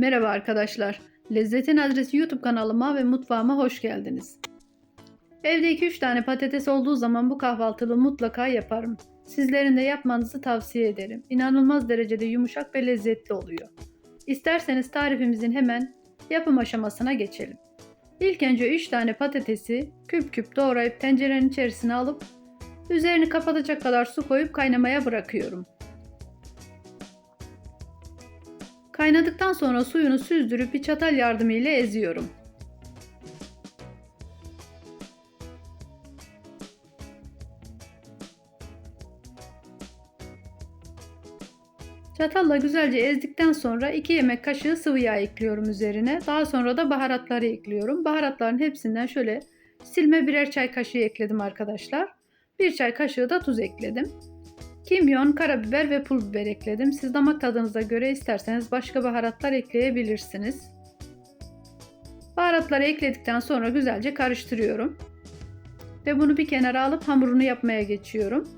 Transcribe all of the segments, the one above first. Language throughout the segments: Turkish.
Merhaba arkadaşlar. Lezzetin Adresi YouTube kanalıma ve mutfağıma hoş geldiniz. Evde 2-3 tane patates olduğu zaman bu kahvaltılığı mutlaka yaparım. Sizlerin de yapmanızı tavsiye ederim. İnanılmaz derecede yumuşak ve lezzetli oluyor. İsterseniz tarifimizin hemen yapım aşamasına geçelim. İlk önce 3 tane patatesi küp küp doğrayıp tencerenin içerisine alıp üzerini kapatacak kadar su koyup kaynamaya bırakıyorum. Kaynadıktan sonra suyunu süzdürüp bir çatal yardımıyla eziyorum. Çatalla güzelce ezdikten sonra 2 yemek kaşığı sıvı yağ ekliyorum üzerine. Daha sonra da baharatları ekliyorum. Baharatların hepsinden şöyle silme birer çay kaşığı ekledim arkadaşlar. Bir çay kaşığı da tuz ekledim. Kimyon, karabiber ve pul biber ekledim. Siz damak tadınıza göre isterseniz başka baharatlar ekleyebilirsiniz. Baharatları ekledikten sonra güzelce karıştırıyorum. Ve bunu bir kenara alıp hamurunu yapmaya geçiyorum.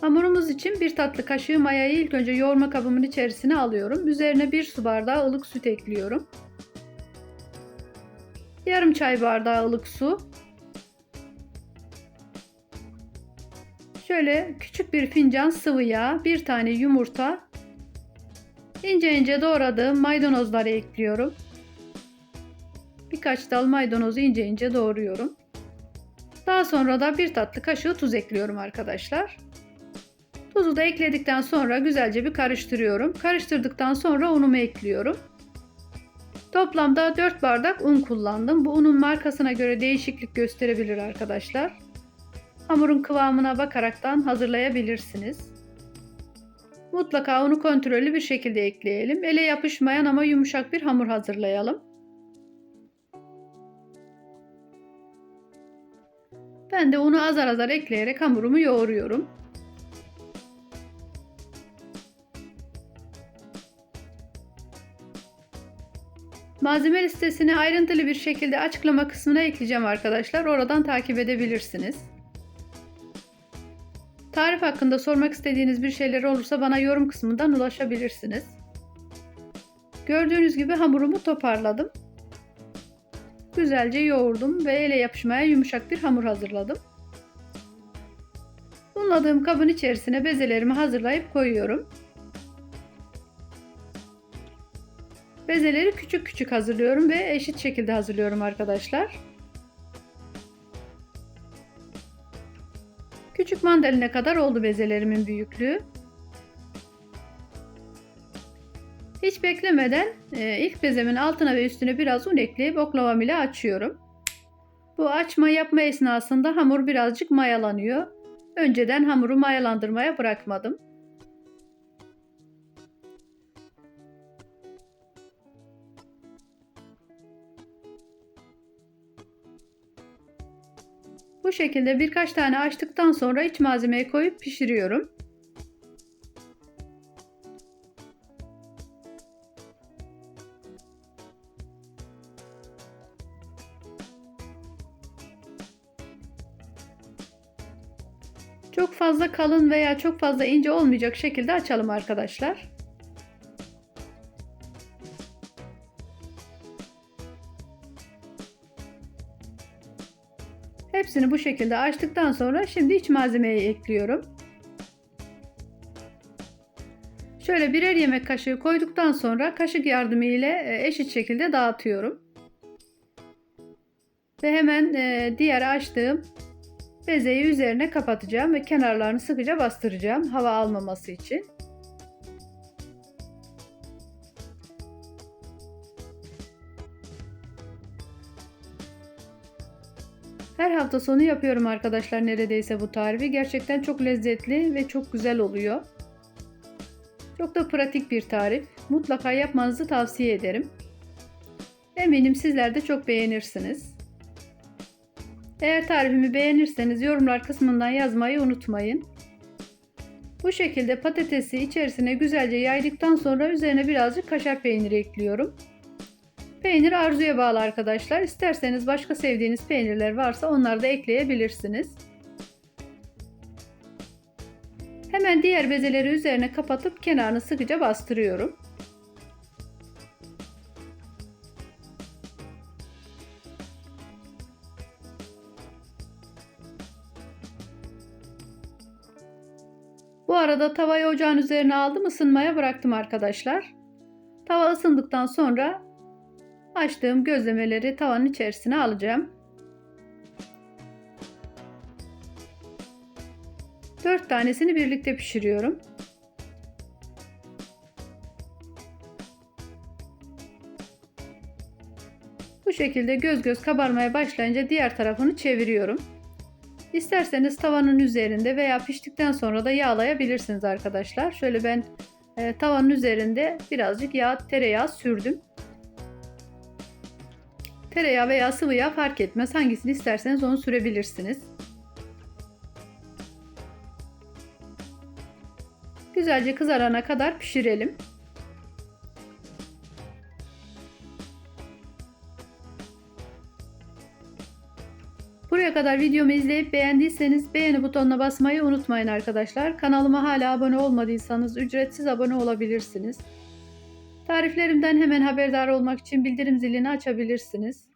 Hamurumuz için bir tatlı kaşığı mayayı ilk önce yoğurma kabımın içerisine alıyorum. Üzerine bir su bardağı ılık süt ekliyorum. Yarım çay bardağı ılık su. Şöyle küçük bir fincan sıvı yağ, bir tane yumurta, ince ince doğradığım maydanozları ekliyorum. Birkaç dal maydanozu ince ince doğruyorum. Daha sonra da bir tatlı kaşığı tuz ekliyorum arkadaşlar. Tuzu da ekledikten sonra güzelce bir karıştırıyorum. Karıştırdıktan sonra unumu ekliyorum. Toplamda 4 bardak un kullandım. Bu unun markasına göre değişiklik gösterebilir arkadaşlar. Hamurun kıvamına bakaraktan hazırlayabilirsiniz. Mutlaka unu kontrollü bir şekilde ekleyelim. Ele yapışmayan ama yumuşak bir hamur hazırlayalım. Ben de unu azar azar ekleyerek hamurumu yoğuruyorum. Malzeme listesini ayrıntılı bir şekilde açıklama kısmına ekleyeceğim arkadaşlar. Oradan takip edebilirsiniz. Tarif hakkında sormak istediğiniz bir şeyler olursa bana yorum kısmından ulaşabilirsiniz. Gördüğünüz gibi hamurumu toparladım. Güzelce yoğurdum ve ele yapışmaya yumuşak bir hamur hazırladım. Unladığım kabın içerisine bezelerimi hazırlayıp koyuyorum. Bezeleri küçük küçük hazırlıyorum ve eşit şekilde hazırlıyorum arkadaşlar. Küçük mandalina kadar oldu bezelerimin büyüklüğü. Hiç beklemeden e, ilk bezemin altına ve üstüne biraz un ekleyip oklavam ile açıyorum. Bu açma yapma esnasında hamur birazcık mayalanıyor. Önceden hamuru mayalandırmaya bırakmadım. Bu şekilde birkaç tane açtıktan sonra iç malzemeyi koyup pişiriyorum. Çok fazla kalın veya çok fazla ince olmayacak şekilde açalım arkadaşlar. Hepsini bu şekilde açtıktan sonra şimdi iç malzemeyi ekliyorum. Şöyle birer yemek kaşığı koyduktan sonra kaşık yardımı ile eşit şekilde dağıtıyorum. Ve hemen e, diğer açtığım bezeyi üzerine kapatacağım ve kenarlarını sıkıca bastıracağım hava almaması için. Her hafta sonu yapıyorum arkadaşlar neredeyse bu tarifi. Gerçekten çok lezzetli ve çok güzel oluyor. Çok da pratik bir tarif. Mutlaka yapmanızı tavsiye ederim. Eminim sizler de çok beğenirsiniz. Eğer tarifimi beğenirseniz yorumlar kısmından yazmayı unutmayın. Bu şekilde patatesi içerisine güzelce yaydıktan sonra üzerine birazcık kaşar peyniri ekliyorum. Peynir arzuya bağlı arkadaşlar. İsterseniz başka sevdiğiniz peynirler varsa onları da ekleyebilirsiniz. Hemen diğer bezeleri üzerine kapatıp kenarını sıkıca bastırıyorum. Bu arada tavayı ocağın üzerine aldım ısınmaya bıraktım arkadaşlar. Tava ısındıktan sonra açtığım gözlemeleri tavanın içerisine alacağım. 4 tanesini birlikte pişiriyorum. Bu şekilde göz göz kabarmaya başlayınca diğer tarafını çeviriyorum. İsterseniz tavanın üzerinde veya piştikten sonra da yağlayabilirsiniz arkadaşlar. Şöyle ben e, tavanın üzerinde birazcık yağ, tereyağı sürdüm. Tereyağı veya sıvı yağ fark etmez. Hangisini isterseniz onu sürebilirsiniz. Güzelce kızarana kadar pişirelim. Buraya kadar videomu izleyip beğendiyseniz beğeni butonuna basmayı unutmayın arkadaşlar. Kanalıma hala abone olmadıysanız ücretsiz abone olabilirsiniz. Tariflerimden hemen haberdar olmak için bildirim zilini açabilirsiniz.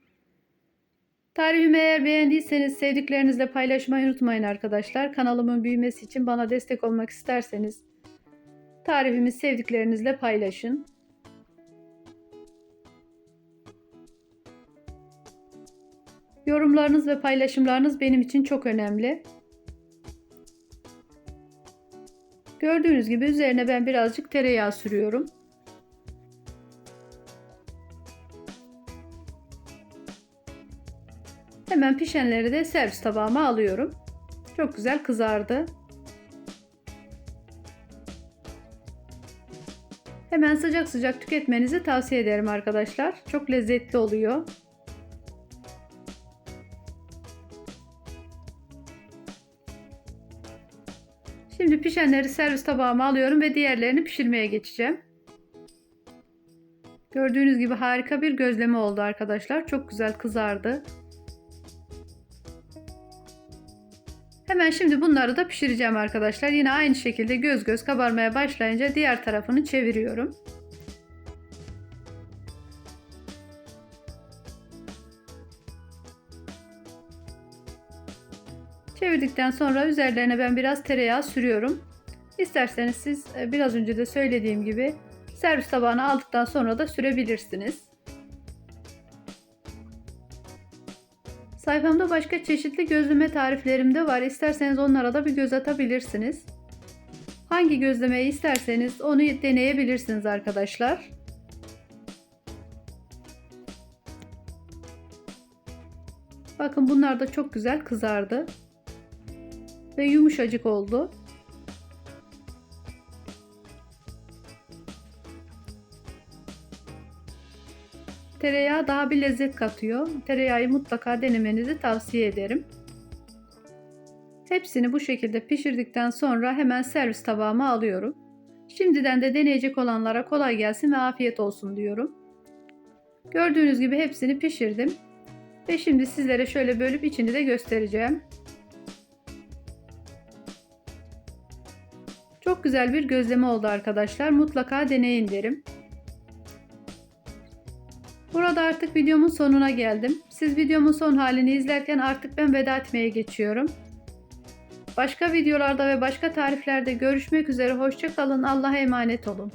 Tarifimi eğer beğendiyseniz sevdiklerinizle paylaşmayı unutmayın arkadaşlar. Kanalımın büyümesi için bana destek olmak isterseniz tarifimi sevdiklerinizle paylaşın. Yorumlarınız ve paylaşımlarınız benim için çok önemli. Gördüğünüz gibi üzerine ben birazcık tereyağı sürüyorum. Hemen pişenleri de servis tabağıma alıyorum. Çok güzel kızardı. Hemen sıcak sıcak tüketmenizi tavsiye ederim arkadaşlar. Çok lezzetli oluyor. Şimdi pişenleri servis tabağıma alıyorum ve diğerlerini pişirmeye geçeceğim. Gördüğünüz gibi harika bir gözleme oldu arkadaşlar. Çok güzel kızardı. Hemen şimdi bunları da pişireceğim arkadaşlar. Yine aynı şekilde göz göz kabarmaya başlayınca diğer tarafını çeviriyorum. Çevirdikten sonra üzerlerine ben biraz tereyağı sürüyorum. İsterseniz siz e, biraz önce de söylediğim gibi servis tabağına aldıktan sonra da sürebilirsiniz. Sayfamda başka çeşitli gözleme tariflerim de var. İsterseniz onlara da bir göz atabilirsiniz. Hangi gözlemeyi isterseniz onu deneyebilirsiniz arkadaşlar. Bakın bunlar da çok güzel kızardı. Ve yumuşacık oldu. Tereyağı daha bir lezzet katıyor. Tereyağı mutlaka denemenizi tavsiye ederim. Hepsini bu şekilde pişirdikten sonra hemen servis tabağıma alıyorum. Şimdiden de deneyecek olanlara kolay gelsin ve afiyet olsun diyorum. Gördüğünüz gibi hepsini pişirdim. Ve şimdi sizlere şöyle bölüp içini de göstereceğim. Çok güzel bir gözleme oldu arkadaşlar. Mutlaka deneyin derim. Burada artık videomun sonuna geldim. Siz videomun son halini izlerken artık ben veda etmeye geçiyorum. Başka videolarda ve başka tariflerde görüşmek üzere. Hoşçakalın. Allah'a emanet olun.